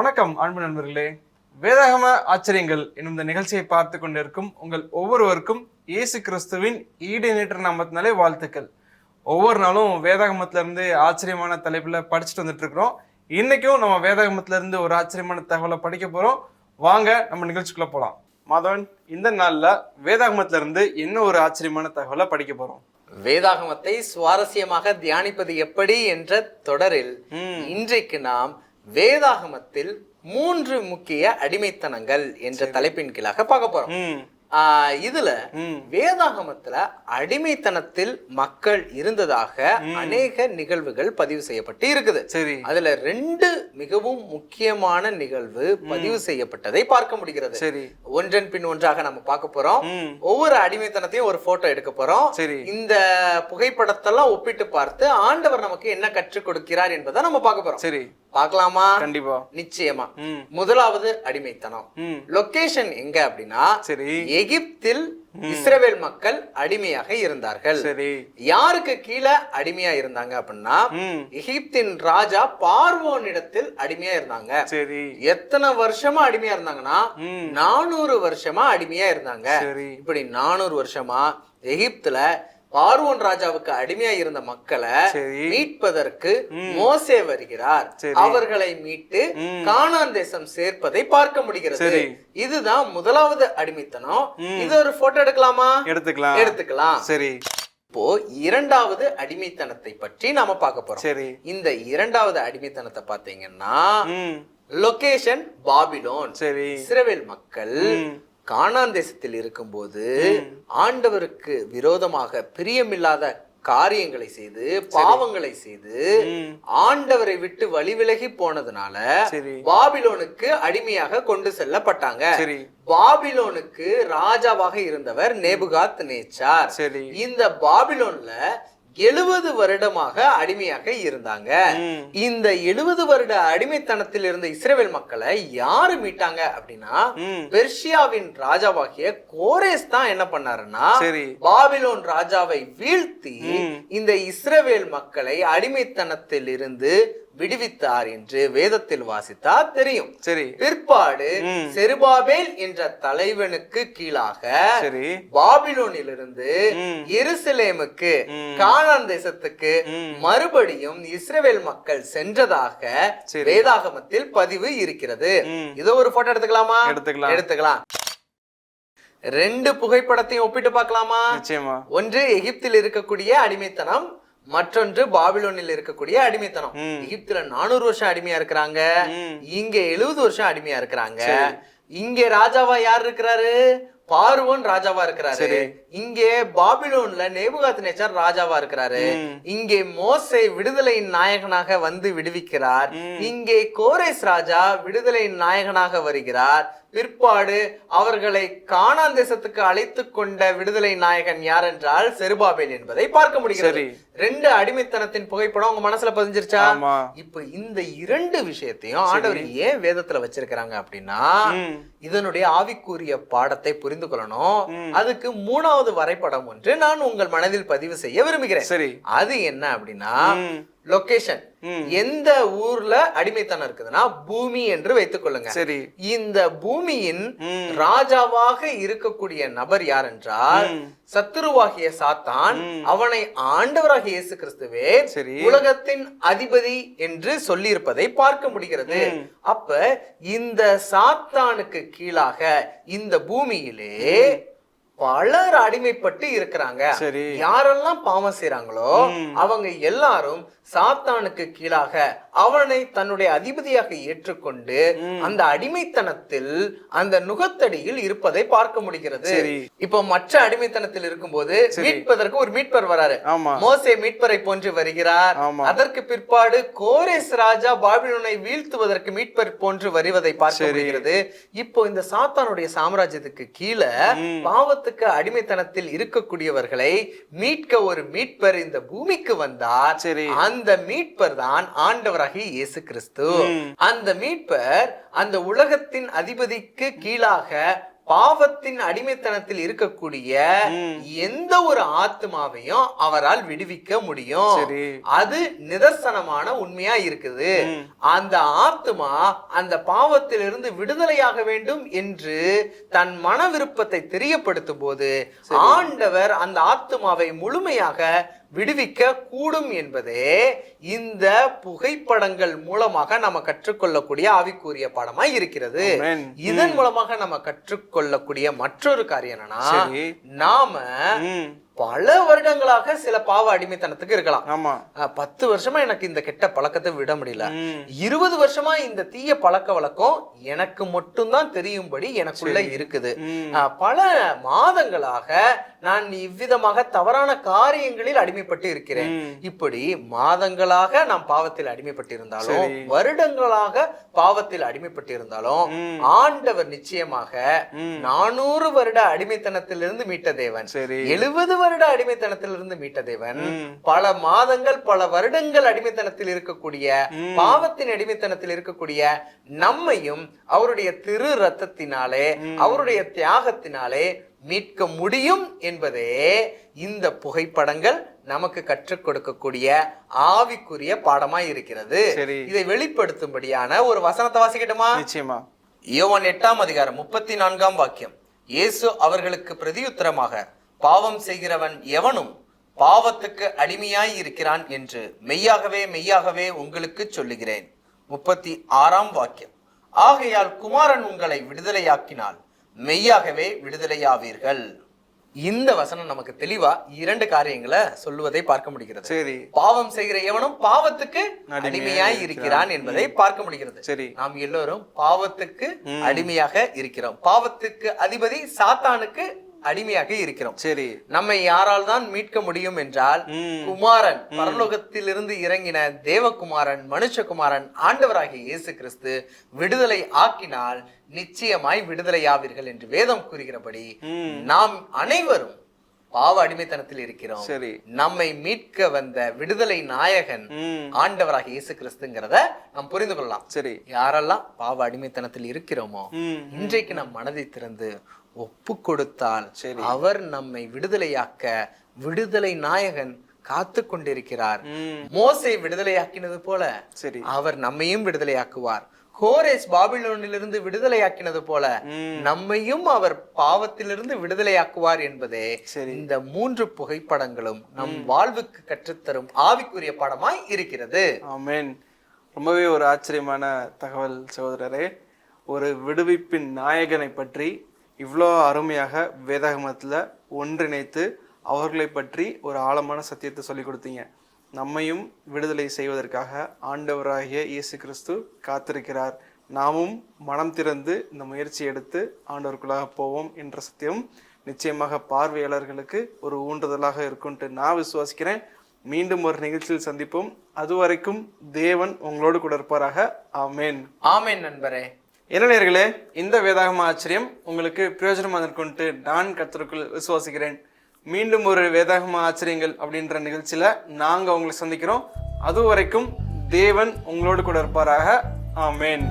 வணக்கம் அன்பு நண்பர்களே. வேதாகம ஆச்சரியங்கள் என்னும் இந்த நிகழ்ச்சியை பார்த்து கொண்டிருக்கும் உங்கள் ஒவ்வொருவருக்கும் இயேசு கிறிஸ்துவின் ஈடு நேற்ற நாமத்தினாலே வாழ்த்துக்கள். ஒவ்வொரு நாளும் வேதாகமத்துல இருந்து ஆச்சரியமான தலைப்புல படிச்சுட்டு வந்துட்டு இருக்கிறோம் இன்னைக்கும் நம்ம வேதாகமத்துல இருந்து ஒரு ஆச்சரியமான தகவலை படிக்க போறோம். வாங்க நம்ம நிகழ்ச்சிக்குள்ள போலாம். மாதவன் இந்த நாள்ல வேதாகமத்துல இருந்து என்ன ஒரு ஆச்சரியமான தகவலை படிக்க போறோம்? வேதாகமத்தை சுவாரஸ்யமாக தியானிப்பது எப்படி என்ற தொடரில். இன்றைக்கு நாம் வேதாகமத்தில் மூன்று முக்கிய அடிமைத்தனங்கள் என்ற தலைப்பின் கீழாக பார்க்க போறோம். இதுல வேதாகமத்துல அடிமைத்தனத்தில் மக்கள் இருந்ததாக அநேக நிகழ்வுகள் பதிவு செய்யப்பட்டு இருக்குது. சரி. அதுல ரெண்டு மிகவும் முக்கியமான நிகழ்வு பதிவு செய்யப்பட்டதை பார்க்க முடிகிறது. சரி. ஒன்றன் பின் ஒன்றாக நம்ம பார்க்க போறோம். ஒவ்வொரு அடிமைத்தனத்தையும் ஒரு போட்டோ எடுக்க போறோம். சரி. இந்த புகைப்படத்தெல்லாம் ஒப்பிட்டு பார்த்து ஆண்டவர் நமக்கு என்ன கற்றுக் கொடுக்கிறார் என்பதை நம்ம பார்க்க போறோம். சரி. பார்க்கலாமா? கண்டிப்பா. நிச்சயமா. முதலாவது அடிமைத்தனம். லொகேஷன் எங்க அப்படின்னா சரி. எகிப்தில் இஸ்ரவேல் மக்கள் அடிமையாக இருந்தார்கள். சரி. யாருக்கு கீழே அடிமையா இருந்தாங்க அப்படின்னா எகிப்தின் ராஜா பார்வோனிடத்தில் அடிமையா இருந்தாங்க. சரி. எத்தனை வருஷமா அடிமையா இருந்தாங்கன்னா நானூறு வருஷமா அடிமையா இருந்தாங்க. சரி. இப்படி நானூறு வருஷமா எகிப்துல பார்வோன் ராஜாவுக்கு அடிமையா இருந்த மக்களை மீட்பதற்கு மோசே வருகிறார். அவர்களை மீட்டு ம். கானான் தேசம் சேர்ப்பதை பார்க்க முடிகிறது. இதுதான் முதலாவது அடிமைத்தனம். இது ஒரு போட்டோ எடுக்கலாமா? எடுத்துக்கலாம். எடுத்துக்கலாம். சரி. இப்போ இரண்டாவது அடிமைத்தனத்தை பற்றி நாம பார்க்க போறோம். சரி. இந்த இரண்டாவது அடிமைத்தனத்தை பாத்தீங்கன்னா லொகேஷன் பாபிலோன் சரி. இஸ்ரவேல் மக்கள் ம் கானான் தேசத்தில் இருக்கும்போது ஆண்டவருக்கு விரோதமாக பிரியமில்லாத காரியங்களை செய்து பாவங்களை செய்து ஆண்டவரை விட்டு வழி விலகி போனதுனால பாபிலோனுக்கு அடிமையாக கொண்டு செல்லப்பட்டாங்க. பாபிலோனுக்கு ராஜாவாக இருந்தவர் நேபுகாத் நேச்சார் சரி. இந்த பாபிலோன்ல எழுபது வருடமாக அடிமையாக இருந்தாங்க. இந்த எழுபது வருட அடிமைத்தனத்தில் இருந்த இஸ்ரேல் மக்களை யாரு மீட்டாங்க அப்படின்னா பெர்ஷியாவின் ராஜாவாகிய கோரேஸ் தான் என்ன பண்ணாருன்னா பாபிலோன் ராஜாவை வீழ்த்தி. இந்த இஸ்ரவேல் மக்களை அடிமைத்தனத்தில் இருந்து விடுவித்தார் என்று வேதத்தில் வாசித்தா தெரியும். சரி. பிற்பாடு. செருபாபேல் என்ற தலைவனுக்கு கீழாக சரி. பாபிலோனிலிருந்து எருசலேமுக்கு. கானான் தேசத்துக்கு மறுபடியும் இஸ்ரவேல் மக்கள் சென்றதாக. வேதாகமத்தில் பதிவு இருக்கிறது. இதோ ஒரு போட்டோ எடுத்துக்கலாமா? எடுத்துக்கலாம். எடுத்துக்கலாம். ரெண்டு புகைப்படத்தையும் ஒப்பிட்டு பார்க்கலாமா? ஒன்று எகிப்தில் இருக்கக்கூடிய அடிமைத்தனம் மற்றொன்று பாபிலோனில் இருக்கக்கூடிய அடிமைத்தனம். எகிப்துல நானூறு வருஷம் அடிமையா இருக்கிறாங்க. இங்க எழுபது வருஷம் அடிமையா இருக்கிறாங்க. இங்க ராஜாவா யார் இருக்கிறாரு? பார்வோன் ராஜாவா இருக்கிறாரு. இங்கே பாபிலோன்ல நேபுகாத் நேச்சார் ராஜாவா இருக்கிறாரு. இங்கே மோசே விடுதலையின் நாயகனாக வந்து விடுவிக்கிறார். இங்கே கோரேஸ் ராஜா விடுதலையின் நாயகனாக வருகிறார். பிற்பாடு அவர்களை கானான் தேசத்துக்கு அழைத்து கொண்ட விடுதலை நாயகன் யார் என்றால் செருபாபேல் என்பதை பார்க்க முடிகிறது. சரி. ரெண்டு அடிமைத்தனத்தின் புகைப்படம் உங்க மனசுல பதிஞ்சிருச்சா? இப்ப இந்த இரண்டு விஷயத்தையும் ஆண்டவர் ஏன் வேதத்துல வச்சிருக்கிறாங்க அப்படின்னா இதனுடைய ஆவிக்குரிய பாடத்தை புரிந்து கொள்ளணும். அதுக்கு மூணாவது வரைபடம் ஒன்று நான் உங்கள் மனதில் பதிவு செய்ய விரும்புகிறேன். சரி. அது என்ன அப்படின்னா லொகேஷன் எந்த ஊர்ல அடிமைத்தனம் இருக்குதுன்னா பூமி என்று வைத்துக் கொள்ளுங்க. சரி. இந்த பூமியின் ராஜாவாக இருக்கக்கூடிய நபர் யார் என்றால். சத்துருவாகிய சாத்தான். அவனை ஆண்டவராகிய இயேசு கிறிஸ்துவே சரி. உலகத்தின் அதிபதி என்று சொல்லியிருப்பதை பார்க்க முடிகிறது. அப்ப இந்த சாத்தானுக்கு கீழாக இந்த பூமியிலே பலர் அடிமைப்பட்டு இருக்கிறாங்க யாரெல்லாம் பாவம் செய்றாங்களோ ம். அவங்க எல்லாரும் சாத்தானுக்கு கீழாக அவனை தன்னுடைய அதிபதியாக ஏற்றுக்கொண்டு. அந்த அடிமைத்தனத்தில் அந்த நுகத்தடியில் இருப்பதை பார்க்க முடிகிறது. இப்போ மற்ற அடிமைத்தனத்தில் இருக்கும்போது. மீட்பதற்கு ஒரு மீட்பர் வராரு மோசே மீட்பரை போன்று வருகிறார். அதற்கு பிற்பாடு கோரேஸ் ராஜா பாபிலோனை வீழ்த்துவதற்கு மீட்பர் போன்று வருவதை பார்க்க. முடிகிறது இப்போ இந்த சாத்தானுடைய சாம்ராஜ்யத்துக்கு கீழே ம். பாவத்துக்கு அடிமைத்தனத்தில் இருக்கக்கூடியவர்களை மீட்க ஒரு மீட்பர் இந்த பூமிக்கு வந்தார். சரி. அந்த மீட்பர் தான் ஆண்டவராகிய இயேசு கிறிஸ்து. அந்த மீட்பர் அந்த உலகத்தின் அதிபதிக்கு கீழாக பாவத்தின் அடிமைத்தனத்தில் இருக்கக்கூடிய. எந்த ஒரு ஆத்மாவையும் அவரால் விடுவிக்க முடியும் அது நிதர்சனமான உண்மையா இருக்குது. அந்த ஆத்மா அந்த பாவத்திலிருந்து விடுதலையாக வேண்டும் என்று தன் மன விருப்பத்தை தெரியப்படுத்தும் போது ஆண்டவர் அந்த ஆத்மாவை முழுமையாக விடுவிக்க கூடும் என்பதே இந்த புகைப்படங்கள் மூலமாக நம்ம கற்றுக்கொள்ளக்கூடிய ஆவிக்குரிய பாடமாய் இருக்கிறது. இதன் மூலமாக நம்ம கற்றுக்கொள்ளக்கூடிய மற்றொரு காரியம் என்னன்னா நாம பல வருடங்களாக சில பாவ அடிமைத்தனத்துக்கு இருக்கலாம். ஆமா. பத்து வருஷமா எனக்கு இந்த கெட்ட பழக்கத்தை விட முடியல. இருபது வருஷமா இந்த தீய பழக்க வழக்கம் எனக்கு மட்டும்தான் தெரியும்படி எனக்குள்ள இருக்குது. பல மாதங்களாக நான் இவ்விதமாக தவறான காரியங்களில் அடிமைப்பட்டு இருக்கிறேன். இப்படி மாதங்களாக நாம் பாவத்தில் அடிமைப்பட்டு இருந்தாலும் சரி. வருடங்களாக பாவத்தில் அடிமைப்பட்டு இருந்தாலும் ம். ஆண்டவர் நிச்சயமாக. நானூறு வருட அடிமைத்தனத்திலிருந்து மீட்ட தேவன். எழுபது வருட அடிமைத்தனத்திலிருந்து மீட்ட தேவன். பல மாதங்கள் பல வருடங்கள் அடிமைத்தனத்தில் இருக்கக்கூடிய. பாவத்தின் அடிமைத்தனத்தில் இருக்கக்கூடிய நம்மையும் அவருடைய திரு ரத்தத்தினாலே அவருடைய தியாகத்தினாலே மீட்க முடியும் என்பதே இந்த புகைப்படங்கள் நமக்கு கற்றுக் கொடுக்கக்கூடிய ஆவிக்குரிய பாடமாய் இருக்கிறது. இதை வெளிப்படுத்தும்படியான ஒரு வசனத்தை வாசிக்கட்டுமா நிச்சயமா யோவான் எட்டாம் அதிகாரம் முப்பத்தி நான்காம் வாக்கியம் இயேசு அவர்களுக்கு பிரதியுத்தரமாக பாவம் செய்கிறவன் எவனும் பாவத்துக்கு அடிமையாய் இருக்கிறான் என்று மெய்யாகவே மெய்யாகவே உங்களுக்கு சொல்லுகிறேன். முப்பத்தி ஆறாம் வாக்கியம். ஆகையால் குமாரன் உங்களை விடுதலையாக்கினால் மெய்யாகவே விடுதலையாவீர்கள். இந்த வசனம் நமக்கு தெளிவா இரண்டு காரியங்களை சொல்லுவதை பார்க்க முடிகிறது. சரி. பாவம் செய்கிற எவனும் பாவத்துக்கு அடிமையாய் இருக்கிறான். என்பதை பார்க்க முடிகிறது. சரி. நாம் எல்லோரும் பாவத்துக்கு அடிமையாக இருக்கிறோம். பாவத்துக்கு அதிபதி சாத்தானுக்கு அடிமையாக இருக்கிறோம். சரி. நம்மை யாரால் தான் மீட்க முடியும் என்றால் குமாரன் பரலோகத்திலிருந்து இறங்கின தேவகுமாரன் மனுஷகுமாரன் ஆண்டவராகிய இயேசு கிறிஸ்து விடுதலை ஆக்கினால் நிச்சயமாய் விடுதலையாவீர்கள் என்று வேதம் கூறுகிறபடி நாம் அனைவரும் பாவ அடிமைத்தனத்தில் இருக்கிறோம். சரி. நம்மை மீட்க வந்த விடுதலை நாயகன் ம். ஆண்டவராகிய இயேசு கிறிஸ்துங்கிறத நாம் புரிந்து கொள்ளலாம். சரி. யாரெல்லாம் பாவ அடிமைத்தனத்தில் இருக்கிறோமோ இன்றைக்கு நம் மனதை திறந்து ஒப்பு கொடுத்தால். அவர் நம்மை விடுதலையாக்க விடுதலை நாயகன் காத்து கொண்டிருக்கிறார். மோசை விடுதலையாக்கினது போல சரி. அவர் நம்மையும் விடுதலையாக்குவார். கோரேஸ் பாபிலோனிலிருந்து விடுதலையாக்கினது போல நம்மையும் அவர் பாவத்திலிருந்து விடுதலையாக்குவார் என்பதே இந்த மூன்று புகைப்படங்களும் நம் வாழ்வுக்கு கற்றுத்தரும் ஆவிக்குரிய படமாய் இருக்கிறது. ஆமென். ரொம்பவே ஒரு ஆச்சரியமான தகவல் சகோதரரே. ஒரு விடுவிப்பின் நாயகனை பற்றி இவ்வளோ அருமையாக வேதாகமத்தில் ஒன்றிணைத்து அவர்களை பற்றி ஒரு ஆழமான சத்தியத்தை சொல்லிக் கொடுத்தீங்க. நம்மையும் விடுதலை செய்வதற்காக ஆண்டவராகிய இயேசு கிறிஸ்து காத்திருக்கிறார். நாமும் மனம் திறந்து இந்த முயற்சி எடுத்து ஆண்டவருக்குள்ளாக போவோம் என்ற சத்தியம் நிச்சயமாக பார்வையாளர்களுக்கு ஒரு ஊன்றுதலாக இருக்கும்ன்ட்டு நான் விசுவாசிக்கிறேன். மீண்டும் ஒரு நிகழ்ச்சியில் சந்திப்போம். அதுவரைக்கும் தேவன் உங்களோடு கூட இருப்பாராக. ஆமேன். ஆமேன் நண்பரே. என்ன நேர்களே இந்த வேதாகம ஆச்சரியம் உங்களுக்கு பிரயோஜனமாக இருக்கும்ட்டு நான் கத்தருக்குள் விசுவாசிக்கிறேன். மீண்டும் ஒரு வேதாகம ஆச்சரியங்கள் அப்படின்ற நிகழ்ச்சியில் நாங்கள் உங்களை சந்திக்கிறோம். அது வரைக்கும் தேவன் உங்களோடு கூட இருப்பாராக. ஆமேன்.